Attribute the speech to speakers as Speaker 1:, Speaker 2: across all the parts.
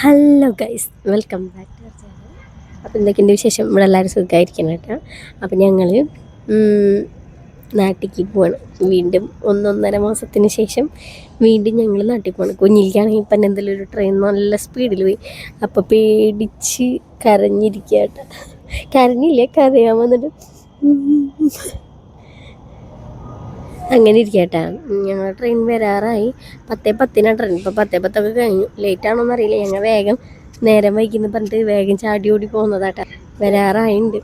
Speaker 1: Hello guys welcome back to channel അപ്പോൾ എന്തൊക്കെയുണ്ട് വിശേഷം? ഇവിടെ എല്ലാവരും സുഖമായിരിക്കണം കേട്ടോ. അപ്പോൾ ഞങ്ങൾ നാട്ടിലേക്ക് പോവാണ്. വീണ്ടും ഒന്നൊന്നര മാസത്തിന് ശേഷം വീണ്ടും ഞങ്ങൾ നാട്ടിൽ പോവാണ്. കുഞ്ഞിലേക്കാണെങ്കിൽ ഇപ്പം എന്തെങ്കിലും ഒരു ട്രെയിൻ നല്ല സ്പീഡിൽ പോയി. അപ്പോൾ പേടിച്ച് കരഞ്ഞിരിക്കുക കേട്ടോ. കരഞ്ഞില്ലേ? കരയാൻ വന്നിട്ട്. അങ്ങനെ ഇരിക്കട്ടെ ഞങ്ങൾ ട്രെയിൻ വരാറായി. പത്തേ പത്തിനാണ് ട്രെയിൻ ഇപ്പോൾ പത്തേ പത്തൊക്കെ കഴിഞ്ഞു. ലേറ്റ് ആണോന്ന് അറിയില്ല. ഞങ്ങൾ വേഗം നേരം വൈകുന്നു പറഞ്ഞിട്ട് വേഗം ചാടി ഓടി പോകുന്നതാട്ട വരാറായിണ്ട്.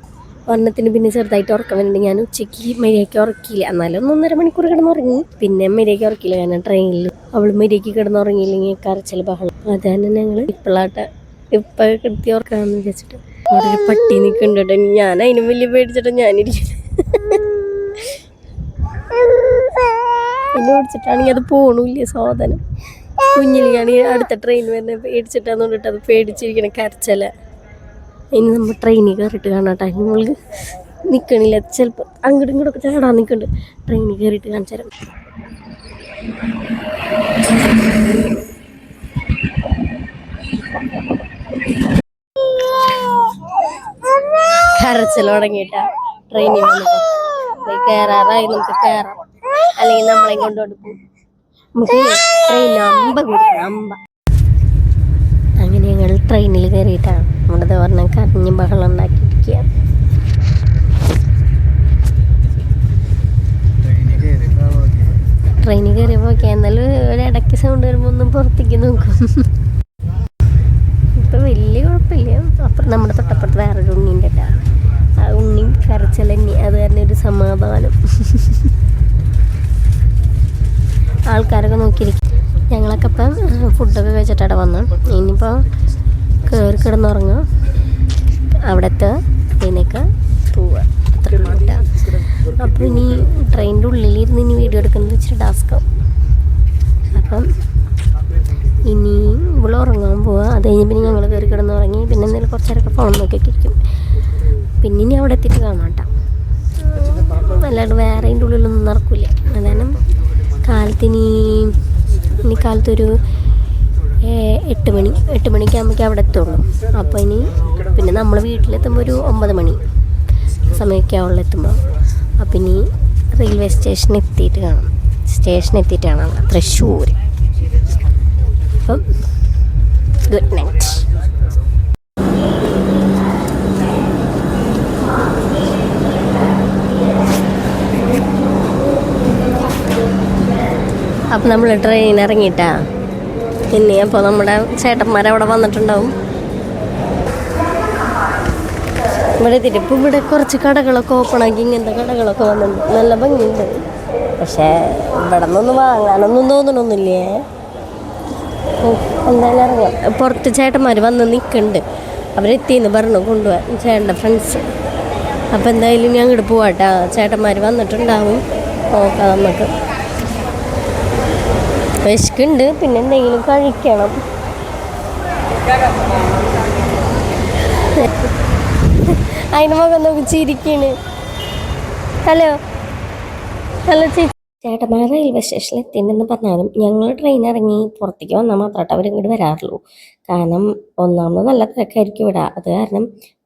Speaker 1: ഒരെണ്ണത്തിന് പിന്നെ ചെറുതായിട്ട് ഉറക്കം വരുന്നുണ്ട് ഞാൻ ഉച്ചയ്ക്ക് മര്യാദയ്ക്ക് ഉറക്കിയില്ല. എന്നാലും ഒന്നൊന്നര മണിക്കൂർ കിടന്നുറങ്ങി. പിന്നെ മര്യാദയ്ക്ക് ഉറക്കില്ല കാരണം ട്രെയിനിൽ അവൾ മര്യാദയ്ക്ക് കിടന്നുറങ്ങിയില്ലെങ്കിൽ കരച്ചിൽ ബഹളം. അതാണ് ഞങ്ങൾ ഇപ്പോഴാട്ട ഇപ്പം കിടത്തി ഉറക്കാമെന്ന് വിചാരിച്ചിട്ട്. അവിടെ പട്ടി നിൽക്കുന്നുണ്ട് ഞാൻ അതിനും വലിയ പേടിച്ചിട്ട് ഞാനിരിക്കുന്നത് എന്നെ പിടിച്ചിട്ടാണെങ്കിൽ അത് പോണില്ല സാധനം? കുഞ്ഞിലാണെങ്കിൽ അടുത്ത ട്രെയിൻ വരുന്ന പേടിച്ചിട്ടാന്ന് പറഞ്ഞിട്ട് അത് പേടിച്ചിരിക്കണം കരച്ചല. ഇനി നമ്മൾ ട്രെയിനിൽ കയറിയിട്ട് കാണാട്ടെ നമ്മൾ നിൽക്കണില്ല ചിലപ്പോൾ അങ്ങോട്ടും ഇങ്ങോട്ടൊക്കെ ചാടാൻ നിൽക്കുന്നുണ്ട് ട്രെയിനിൽ കയറിയിട്ട് കാണിച്ചു തരാം. കരച്ചിൽ തുടങ്ങിയിട്ടാ ട്രെയിനിൽ കയറാറായി നമുക്ക് കയറാം. അല്ലെങ്കിൽ നമ്മളെ കൊണ്ടോട്ട് പോകും നമുക്ക് ട്രെയിൻ അമ്പ കൊടുക്കണം അമ്പ. അങ്ങനെ ഞങ്ങൾ ട്രെയിനിൽ കയറിയിട്ടാണ് നമ്മുടെ പറഞ്ഞ കരഞ്ഞ് ബഹളം ഉണ്ടാക്കിയിരിക്കുക. ട്രെയിനിൽ കയറിയപ്പോൾ ഓക്കെ എന്നാലും ഒരു ഇടയ്ക്ക് സൗണ്ട് വരുമ്പോൾ ഒന്നും പുറത്തേക്ക് നോക്കും. ഇപ്പം വലിയ കുഴപ്പമില്ല. അപ്പുറം നമ്മുടെ തൊട്ടപ്പുറത്ത് വേറൊരു ഉണ്ണിന്റെ ആ ഉണ്ണി കരച്ചിലന്നി അത് തന്നെ ഒരു സമാധാനം. ആൾക്കാരൊക്കെ നോക്കിയിരിക്കും. ഞങ്ങളൊക്കെ ഇപ്പം ഫുഡൊക്കെ കഴിച്ചിട്ടാണ് വന്നു. ഇനിയിപ്പോൾ കയറി കിടന്നുറങ്ങും അവിടുത്തെ ഇതിനൊക്കെ പോവുക. അത്ര അപ്പോൾ ഇനി ട്രെയിനിന്റെ ഉള്ളിലിരുന്ന് ഇനി വീഡിയോ എടുക്കുന്നത് ഇച്ചിരി ടാസ്ക്കാവും അപ്പം ഇനി ഇവിടെ ഉറങ്ങാൻ പോവുക. അത് കഴിഞ്ഞ് പിന്നെ ഞങ്ങൾ കയറി കിടന്നുറങ്ങി പിന്നെ എന്തെങ്കിലും കുറച്ച് നേരമൊക്കെ ഫോൺ നോക്കിയൊക്കെ പിന്നെ ഇനി അവിടെ എത്തിയിട്ട് കാണാം കേട്ടോ. അല്ലാണ്ട് വേറെ അതിന്റെ ഉള്ളിലൊന്നും നടക്കില്ല അതാണ് കാലത്തിനി ഇനി കാലത്തൊരു എട്ട് മണി എട്ട് മണിക്കാകുമ്പോഴേക്കും അവിടെ എത്തുള്ളൂ. അപ്പോൾ ഇനി പിന്നെ നമ്മൾ വീട്ടിലെത്തുമ്പോൾ ഒരു ഒമ്പത് മണി സമയമൊക്കെ ആവുള്ളൂ എത്തുമ്പോൾ അപ്പം ഇനി റെയിൽവേ സ്റ്റേഷൻ എത്തിയിട്ട് കാണാം. സ്റ്റേഷൻ എത്തിയിട്ട് കാണാം തൃശ്ശൂർ അപ്പം ഗുഡ് നൈറ്റ്. അപ്പം നമ്മൾ ട്രെയിൻ ഇറങ്ങിയിട്ടാ. ഇനി അപ്പോൾ നമ്മുടെ ചേട്ടന്മാർ അവിടെ വന്നിട്ടുണ്ടാവും. ഇവിടെ എത്തിയിട്ട് ഇപ്പം ഇവിടെ കുറച്ച് കടകളൊക്കെ ഓപ്പൺ ആക്കി ഇങ്ങനത്തെ കടകളൊക്കെ വന്നിട്ടുണ്ട്. നല്ല ഭംഗിയുണ്ട്. പക്ഷേ ഇവിടെ നിന്നൊന്നും വാങ്ങാനൊന്നും തോന്നണമൊന്നുമില്ലേ എന്തായാലും ഇറങ്ങാം. പുറത്ത് ചേട്ടന്മാർ വന്ന് നിൽക്കുന്നുണ്ട് അവരെത്തിയെന്ന് പറഞ്ഞു കൊണ്ടുപോകാൻ ചേട്ടന്റെ ഫ്രണ്ട്സ് അപ്പോൾ എന്തായാലും ഞാൻ പോവാട്ടാ. ചേട്ടന്മാർ വന്നിട്ടുണ്ടാവും. നോക്കാം നമുക്ക്. വിശക്കുണ്ട്. പിന്നെ എന്തെങ്കിലും കഴിക്കണം. അതിന് മകൻ നോക്കി ചിരിക്കണ്. ഹലോ. ഹലോ ചേച്ചി ചേട്ടന്മാർ റെയിൽവേ സ്റ്റേഷനിൽ എത്തിയിട്ടുണ്ടെന്ന് പറഞ്ഞാലും ഞങ്ങൾ ട്രെയിൻ ഇറങ്ങി പുറത്തേക്ക് വന്നാൽ മാത്രമായിട്ട് അവർ ഇങ്ങോട്ട് വരാറുള്ളൂ. കാരണം ഒന്നാമത് നല്ല തിരക്കായിരിക്കും ഇവിടെ. അത് കാരണം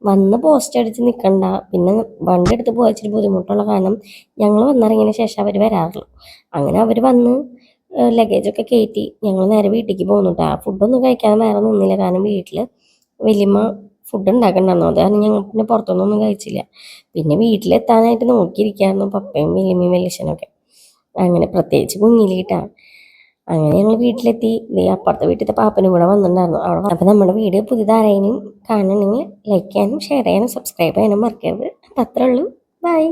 Speaker 1: വന്ന് പോസ്റ്റ് അടിച്ച് നിൽക്കണ്ട പിന്നെ വണ്ടി എടുത്ത് പോകാൻ ബുദ്ധിമുട്ടുള്ള കാരണം ഞങ്ങൾ വന്നിറങ്ങിയതിന് ശേഷം അവർ വരാറുള്ളൂ. അങ്ങനെ അവർ വന്ന് ലഗേജൊക്കെ കയറ്റി ഞങ്ങൾ നേരെ വീട്ടിലേക്ക് പോകുന്നു കേട്ടോ ഫുഡൊന്നും കഴിക്കാൻ വേറെ നിന്നില്ല. കാരണം വീട്ടിൽ വലിയമ്മ ഫുഡ് ഉണ്ടാക്കണ്ടായിരുന്നു അത് കാരണം ഞങ്ങൾ പിന്നെ പുറത്തുനിന്നൊന്നും കഴിച്ചില്ല. പിന്നെ വീട്ടിലെത്താനായിട്ട് നോക്കിയിരിക്കായിരുന്നു പപ്പയും വലിയമ്മയും വലിയച്ഛനൊക്കെ. അങ്ങനെ പ്രത്യേകിച്ച് കുഞ്ഞിലിട്ടാ. അങ്ങനെ ഞങ്ങൾ വീട്ടിലെത്തി. ദേ അപ്പുറത്തെ വീട്ടിലത്തെ പാപ്പനും കൂടെ വന്നിട്ടുണ്ടായിരുന്നു. അവിടെ അപ്പം നമ്മുടെ വീഡിയോ പുതിയതാരെയും കാണണമെങ്കിൽ ലൈക്ക് ചെയ്യാനും ഷെയർ ചെയ്യാനും സബ്സ്ക്രൈബ് ചെയ്യാനും മറക്കരുത്. അപ്പം അത്രേ ഉള്ളൂ. ബൈ